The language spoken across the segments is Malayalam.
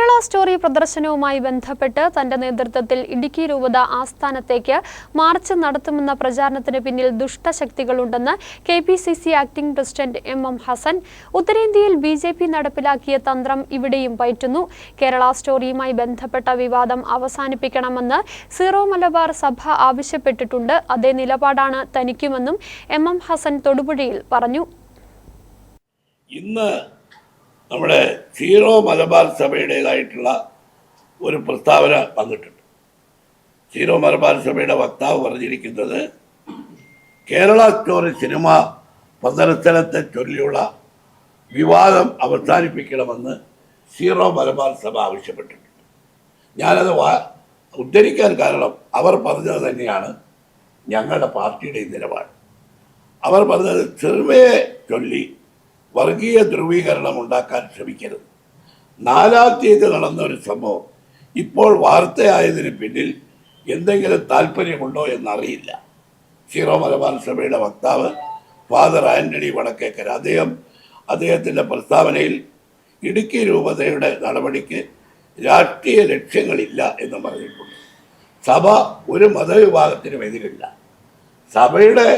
കേരള സ്റ്റോറി പ്രദർശനവുമായി ബന്ധപ്പെട്ട് തന്റെ നേതൃത്വത്തിൽ ഇടുക്കി രൂപത ആസ്ഥാനത്തേക്ക് മാർച്ച് നടത്തുമെന്ന പ്രചാരണത്തിന് പിന്നിൽ ദുഷ്ടശക്തികളുണ്ടെന്ന് K P C C acting president M M Hassan. ഉത്തരേന്ത്യയിൽ ബി ജെ പി നടപ്പിലാക്കിയ തന്ത്രം ഇവിടെയും പയറ്റുന്നു. കേരള സ്റ്റോറിയുമായി ബന്ധപ്പെട്ട വിവാദം അവസാനിപ്പിക്കണമെന്ന് സീറോ മലബാർ സഭ ആവശ്യപ്പെട്ടിട്ടുണ്ട്. അതേ നിലപാടാണ് തനിക്കുമെന്നും എം എം ഹസൻ തൊടുപുഴയിൽ പറഞ്ഞു. നമ്മുടെ സീറോ മലബാർ സഭയുടേതായിട്ടുള്ള ഒരു പ്രസ്താവന വന്നിട്ടുണ്ട്. സീറോ മലബാർ സഭയുടെ വക്താവ് പറഞ്ഞിരിക്കുന്നത് കേരള സ്റ്റോറി സിനിമ പ്രദർശനത്തെ ചൊല്ലിയുള്ള വിവാദം അവസാനിപ്പിക്കണമെന്ന് സീറോ മലബാർ സഭ ആവശ്യപ്പെട്ടിട്ടുണ്ട്. ഞാനത് വാ ഉദ്ധരിക്കാൻ കാരണം അവർ പറഞ്ഞത് തന്നെയാണ് ഞങ്ങളുടെ പാർട്ടിയുടെ നിലപാട്. അവർ പറഞ്ഞത് സിനിമയെ ചൊല്ലി വർഗീയ ധ്രുവീകരണം ഉണ്ടാക്കാൻ ശ്രമിക്കരുത്. നാലാം തീയതി നടന്ന ഒരു സംഭവം ഇപ്പോൾ വാർത്തയായതിന് പിന്നിൽ എന്തെങ്കിലും താല്പര്യമുണ്ടോ എന്നറിയില്ല. സീറോ മലബാർ സഭയുടെ വക്താവ് ഫാദർ ആന്റണി വടക്കേക്കർ അദ്ദേഹം അദ്ദേഹത്തിന്റെ പ്രസ്താവനയിൽ ഇടുക്കി രൂപതയുടെ നടപടിക്ക് രാഷ്ട്രീയ ലക്ഷ്യങ്ങളില്ല എന്ന് പറഞ്ഞിട്ടുണ്ട്. സഭ ഒരു മതവിഭാഗത്തിനും എതിരില്ല. സഭയുടെ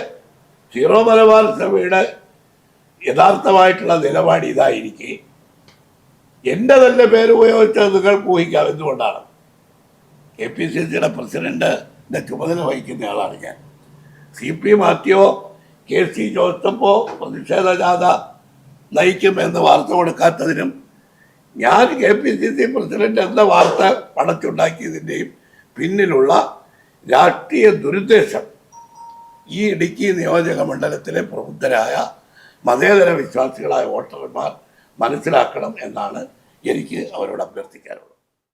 സീറോ മലബാർ സഭയുടെ യഥാർത്ഥമായിട്ടുള്ള നിലപാട് ഇതായിരിക്കെ. എന്റെ തന്നെ പേര് ഉപയോഗിച്ച് നിങ്ങൾക്ക് ഊഹിക്കാം എന്തുകൊണ്ടാണ്. കെ പി സി സിയുടെ പ്രസിഡന്റിന്റെ ചുമതല വഹിക്കുന്ന ആളാണ് ഞാൻ. സി പി മാത്യോ കെ സി ജോസഫോ പ്രതിഷേധ ജാഥ നയിക്കുമെന്ന് വാർത്ത കൊടുക്കാത്തതിനും ഞാൻ K P C C president എന്ന വാർത്ത പടച്ചുണ്ടാക്കിയതിന്റെയും പിന്നിലുള്ള രാഷ്ട്രീയ ദുരുദ്ദേശം ഈ ഇടുക്കി നിയോജക മണ്ഡലത്തിലെ പ്രബുദ്ധരായ മതേതര വിശ്വാസികളായ വോട്ടർമാർ മനസ്സിലാക്കണം എന്നാണ് എനിക്ക് അവരോട് അഭ്യർത്ഥിക്കാറുള്ളത്